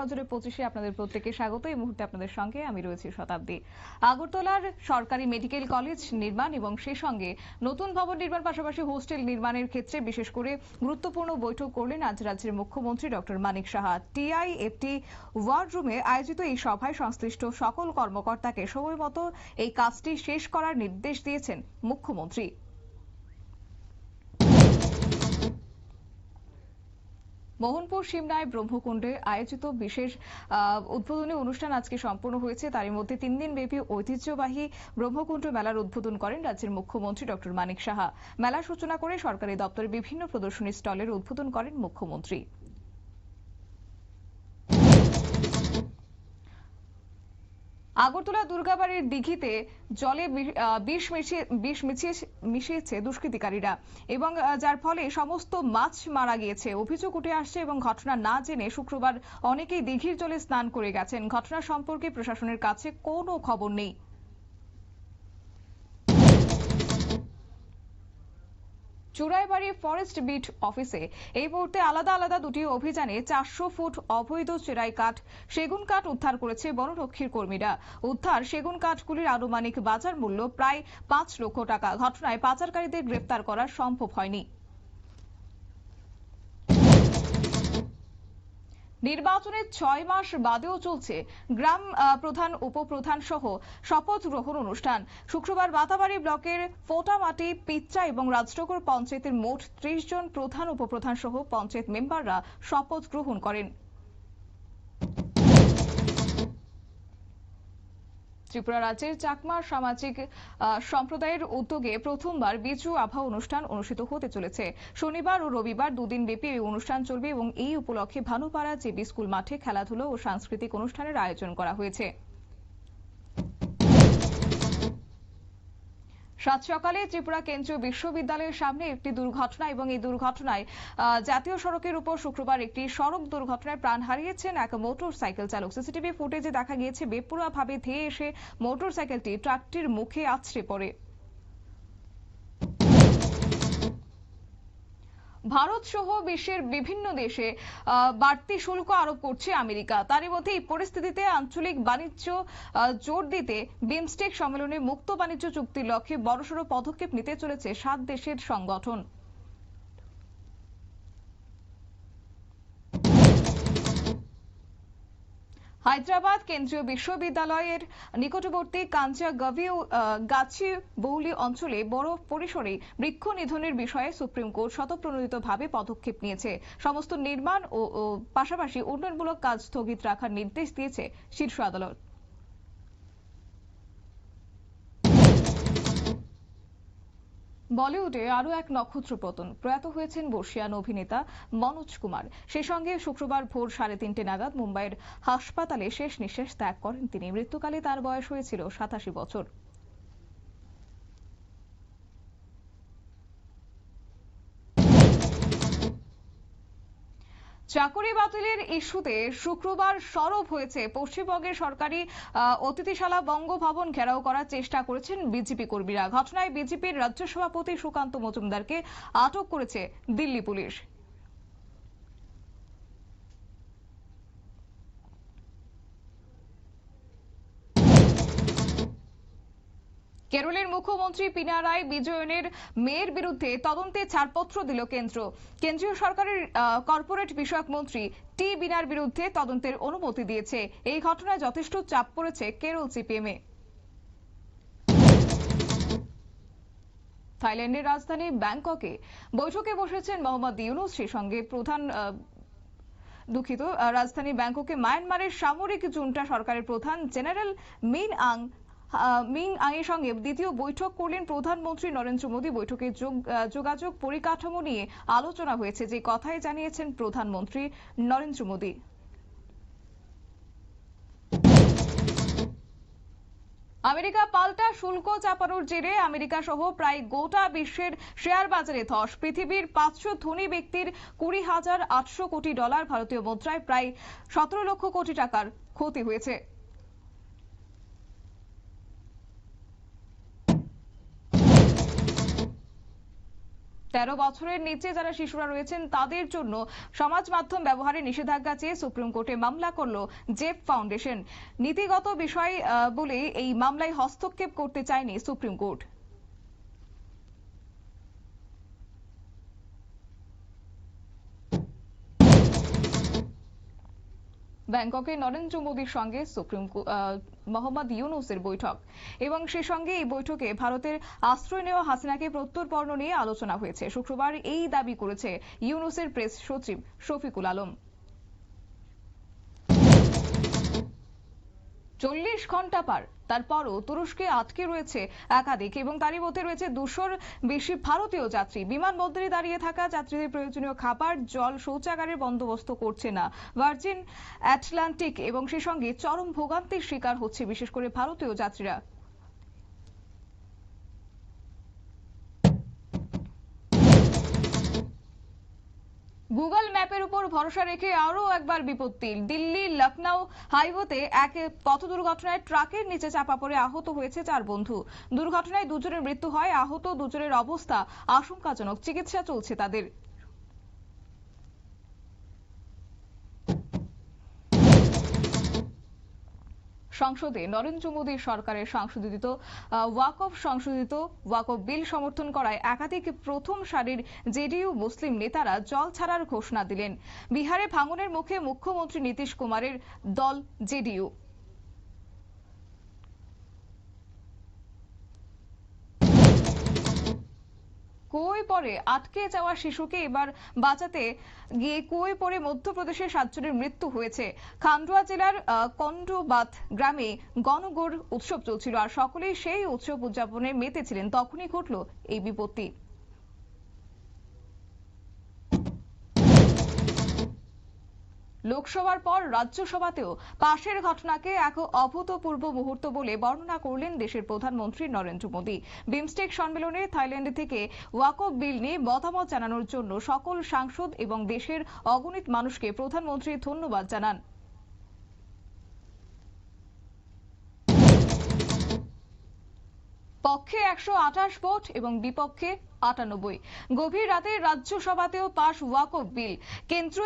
নজরে পঁচিশে আপনাদের প্রত্যেকে স্বাগত। এই মুহূর্তে আপনাদের সঙ্গে আমি রয়েছি শতাব্দী। আগরতলার সরকারি মেডিকেল কলেজ নির্মাণ এবং সেই সঙ্গে নতুন ভবন নির্মাণ পাশাপাশি হোস্টেল নির্মাণের ক্ষেত্রে বিশেষ করে গুরুত্বপূর্ণ বৈঠক করলেন আজ রাজ্যের মুখ্যমন্ত্রী doctor Manik Saha. TIFT ward রুমে আয়োজিত এই সভায় সংশ্লিষ্ট সকল কর্মকর্তাকে সময় মতো এই কাজটি শেষ করার নির্দেশ দিয়েছেন মুখ্যমন্ত্রী। মোহনপুর সিমনায় ব্রহ্মকুণ্ডে আয়োজিত বিশেষ উদ্বোধনী অনুষ্ঠান আজকে সম্পন্ন হয়েছে। তারই মধ্যে তিন দিন ব্যাপী ঐতিহ্যবাহী ব্রহ্মকুণ্ড মেলার উদ্বোধন করেন রাজ্যের মুখ্যমন্ত্রী ডক্টর মানিক সাহা। মেলার সূচনা করে সরকারি দপ্তরের বিভিন্ন প্রদর্শনী স্টলের উদ্বোধন করেন মুখ্যমন্ত্রী। আগরতলা দুর্গাবাড়ির দিঘিতে জলে বিষ মিশিয়ে বিষ মিশিয়ে মিশিয়েছে দুষ্কৃতিকারীরা এবং যার ফলে সমস্ত মাছ মারা গিয়েছে। অভিযোগ উঠে আসছে এবং ঘটনা না জেনে শুক্রবার অনেকেই দিঘির জলে স্নান করে গেছেন। ঘটনা সম্পর্কে প্রশাসনের কাছে কোনো খবর নেই। চুরাইবাড়ি ফরেস্ট বিট অফিসে এই মুহূর্তে আলাদা আলাদা দুটি অভিযানে চারশো ফুট অবৈধ চেরাই কাঠ, সেগুন কাঠ উদ্ধার করেছে বনরক্ষীর কর্মীরা। উদ্ধার সেগুন কাঠগুলির আনুমানিক বাজার মূল্য প্রায় পাঁচ লক্ষ টাকা। ঘটনায় পাচারকারীদের গ্রেফতার করা সম্ভব হয়নি। নির্বাচনের ছয় মাস বাদেও চলছে গ্রাম প্রধান, উপপ্রধান সহ শপথ গ্রহণ অনুষ্ঠান। শুক্রবার বাতাবাড়ি ব্লকের ফোটামাটি, পিচ্চা এবং রাজনগর পঞ্চায়েতের মোট ত্রিশ জন প্রধান, উপপ্রধান সহ পঞ্চায়েত মেম্বাররা শপথ গ্রহণ করেন। ত্রিপুরা রাজ্যের চাকমা সামাজিক সম্প্রদায়ের উদ্যোগে প্রথমবার বিজু আভা অনুষ্ঠান অনুষ্ঠিত হতে চলেছে। শনিবার ও রবিবার দুদিন ব্যাপী এই অনুষ্ঠান চলবে এবং এই উপলক্ষে ভানুপাড়া জেবি স্কুল মাঠে খেলাধুলো ও সাংস্কৃতিক অনুষ্ঠানের আয়োজন করা হয়েছে। সাত সকালে ত্রিপুরা কেন্দ্রীয় বিশ্ববিদ্যালয়ের সামনে একটি দুর্ঘটনা এবং এই দুর্ঘটনায় জাতীয় সড়কের উপর শুক্রবার একটি সড়ক দুর্ঘটনায় প্রাণ হারিয়েছেন এক মোটর সাইকেল চালক। সিসিটিভি ফুটেজে দেখা গিয়েছে, বেপরোয়াভাবে ধেয়ে এসে মোটর সাইকেলটি ট্রাকটির মুখে আছড়ে পড়ে। ভারত সহ বিশ্বের বিভিন্ন দেশে বাড়তি শুল্ক আরোপ করছে আমেরিকা। তারই মধ্যে এই পরিস্থিতিতে আঞ্চলিক বাণিজ্য জোর দিতে বিমস্টেক সম্মেলনে মুক্ত বাণিজ্য চুক্তির লক্ষ্যে বড়সড় পদক্ষেপ নিতে চলেছে সাত দেশের সংগঠন। হায়দ্রাবাদ কেন্দ্রীয় বিশ্ববিদ্যালয়ের নিকটবর্তী কাঞ্চা গভি গাছি বৌলি অঞ্চলে বড় পরিসরে বৃক্ষ নিধনের বিষয়ে সুপ্রিম কোর্ট শতপ্রণোদিতভাবে পদক্ষেপ নিয়েছে। সমস্ত নির্মাণ ও ও পাশাপাশি উন্নয়নমূলক কাজ স্থগিত রাখার নির্দেশ দিয়েছে শীর্ষ আদালত। বলিউডে আরও এক নক্ষত্র পতন। প্রয়াত হয়েছেন বর্ষিয়ান অভিনেতা মনোজ কুমার। সেই সঙ্গে শুক্রবার ভোর সাড়ে তিনটে নাগাদ মুম্বাইয়ের হাসপাতালে শেষ নিঃশ্বাস ত্যাগ করেন তিনি। মৃত্যুকালে তার বয়স হয়েছিল সাতাশি বছর। চাকরি বাতিলের ইস্যুতে শুক্রবার সরব হয়েছে পশ্চিমবঙ্গের সরকারি অতিথিশালা বঙ্গভবন ঘেরাও করার চেষ্টা করেছেন বিজেপি কর্মীরা। ঘটনায় বিজেপির রাজ্য সভাপতি সুকান্ত মজুমদারকে আটক করেছে দিল্লি পুলিশ। কেরলের মুখ্যমন্ত্রী পিনারাই বিজয়নের মেয়ের বিরুদ্ধে তদন্তে ছাড়পত্র দিল কেন্দ্র। কেন্দ্রীয় সরকারের কর্পোরেট বিষয়ক মন্ত্রী টি বিনার বিরুদ্ধে তদন্তের অনুমতি দিয়েছে। এই ঘটনায় যথেষ্ট চাপ পড়েছে কেরল সিপিএমে থাইল্যান্ডের রাজধানী ব্যাংককে বৈঠকে বসেছেন মোহাম্মদ ইউনুস, সেই সঙ্গে প্রধান দুঃখিত রাজধানী ব্যাংককে মায়ানমারের সামরিক জুন্টা সরকারের প্রধান জেনারেল মিন আং মিং আং এর সঙ্গে দ্বিতীয় বৈঠক করলেন প্রধানমন্ত্রী নরেন্দ্র মোদী। বৈঠকে যোগাযোগ পরিকাঠামো নিয়ে আলোচনা হয়েছে। যে কথাই জানিয়েছেন প্রধানমন্ত্রী নরেন্দ্র মোদী। আমেরিকা পাল্টা শুল্ক চাপানোর জেরে আমেরিকা সহ প্রায় গোটা বিশ্বের শেয়ার বাজারে ধস। পৃথিবীর পাঁচশো ধনী ব্যক্তির কুড়ি হাজার আটশো কোটি ডলার ভারতীয় মুদ্রায় প্রায় সতেরো লক্ষ কোটি টাকার ক্ষতি হয়েছে। তেরো বছরের নিচে যারা শিশুরা রয়েছেন, তাদের জন্য সমাজ মাধ্যম ব্যবহারে নিষেধাজ্ঞা চেয়ে সুপ্রিম কোর্টে মামলা করল জেপ ফাউন্ডেশন। নীতিগত বিষয় বলে এই মামলায় হস্তক্ষেপ করতে চায়নি সুপ্রিম কোর্ট। ব্যাংককে নরেন্দ্র মোদীর সঙ্গে সুপ্রিম মোহাম্মদ ইউনুসের বৈঠক। এবং সে সঙ্গে এই বৈঠকে ভারতের আশ্রয় নেওয়া হাসিনাকে প্রত্যর্পণ নিয়ে আলোচনা হয়েছে। শুক্রবার এই দাবি করেছে ইউনুসের প্রেস সচিব শফিকুল আলম। চল্লিশ ঘণ্টা পার। তারপরও তুরস্কে আটকে রয়েছে একাধিক এবং তারই মধ্যে রয়েছে দুশোর বেশি ভারতীয় যাত্রী। বিমানবন্দরে দাঁড়িয়ে থাকা যাত্রীদের প্রয়োজনীয় খাবার, জল, শৌচাগারের বন্দোবস্ত করছে না। ভার্জিন অ্যাটলান্টিক এবং সে সঙ্গে চরম ভোগান্তির শিকার হচ্ছে বিশেষ করে ভারতীয় যাত্রীরা। গুগল ম্যাপের উপর ভরসা রেখে আরও একবার বিপত্তি। দিল্লি লখনৌ হাইওয়েতে এক পথ দুর্ঘটনায় ট্রাকের নিচে চাপা পড়ে আহত হয়েছে চার বন্ধু। দুর্ঘটনায় দুজনের মৃত্যু হয়, আহত দুজনের অবস্থা আশঙ্কাজনক। চিকিৎসা চলছে তাদের। সংসদে নরেন্দ্র মোদী সরকারের সংশোধিত ওয়াকফ সংশোধিত ওয়াকফ বিল সমর্থন করায় একাধিক প্রথম সারির জেডিইউ মুসলিম নেতারা জল ছাড়ার ঘোষণা দিলেন। বিহারে ভাঙনের মুখে মুখ্যমন্ত্রী নীতিশ কুমারের দল জেডিইউ। কুয়োয় পড়ে আটকে যাওয়া শিশুকে এবার বাঁচাতে গিয়ে কুয়োয় পড়ে মধ্যপ্রদেশের সাতজনের মৃত্যু হয়েছে। খান্ডুয়া জেলার কন্ডোবাত গ্রামে গণগোর উৎসব চলছিল আর সকলেই সেই উৎসব উদযাপনে মেতেছিলেন। তখনই ঘটল এই বিপত্তি। লোকসভার পর রাজ্যসভাতেও পাশের ঘটনাকে এক অভূতপূর্ব মুহূর্ত বলে বর্ণনা করলেন দেশের প্রধানমন্ত্রী নরেন্দ্র মোদী। বিমস্টেক সম্মেলনে থাইল্যান্ড থেকে ওয়াকফ বিল নিয়ে মতামত জানানোর জন্য সকল সাংসদ এবং দেশের অগণিত মানুষকে প্রধানমন্ত্রী ধন্যবাদ জানান। পক্ষে একশো আঠাশ ভোট এবং বিপক্ষে আটানব্বই। গভীর রাতে রাজ্যসভাতেও পাশ ওয়াকফ বিল। কেন্দ্র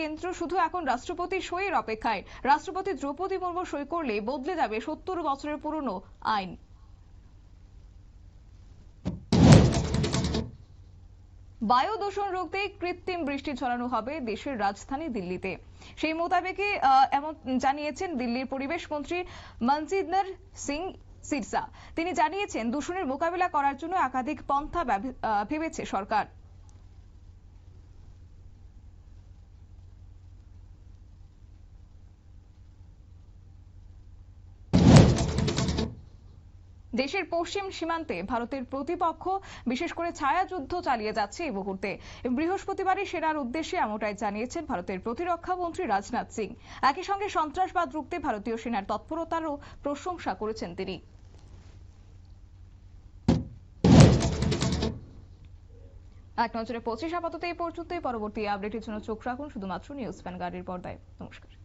কেন্দ্র শুধু এখন রাষ্ট্রপতি সইয়ের অপেক্ষায়। রাষ্ট্রপতি দ্রৌপদী মুর্মু সই করলে বদলে যাবে সত্তর বছরের পুরনো আইন। বায়ু দূষণ রুখতে কৃত্রিম বৃষ্টি ছড়ানো হবে দেশের রাজধানী দিল্লিতে। সেই মোতাবেকই এমন জানিয়েছেন দিল্লির পরিবেশ মন্ত্রী মনজিন্দর সিং সিরসা। তিনি জানিয়েছেন, দূষণের মোকাবিলা করার জন্য একাধিক পন্থা ভেবেছে সরকার। দেশের পশ্চিম সীমান্তে ভারতের প্রতিপক্ষ বিশেষ করে ছায়া যুদ্ধ চালিয়ে যাচ্ছে এই মুহূর্তে। বৃহস্পতিবারই সেনার উদ্দেশ্যে এমনটাই জানিয়েছেন ভারতের প্রতিরক্ষা মন্ত্রী রাজনাথ সিং। একই সঙ্গে সন্ত্রাসবাদ রুখতে ভারতীয় সেনার তৎপরতারও প্রশংসা করেছেন তিনি। এক নজরে পঁচিশ আপাতত এই পর্যন্তই। পরবর্তী আপডেটের জন্য চোখ রাখুন, শুধুমাত্র নিউজ গাড়ির পর্দায়। নমস্কার।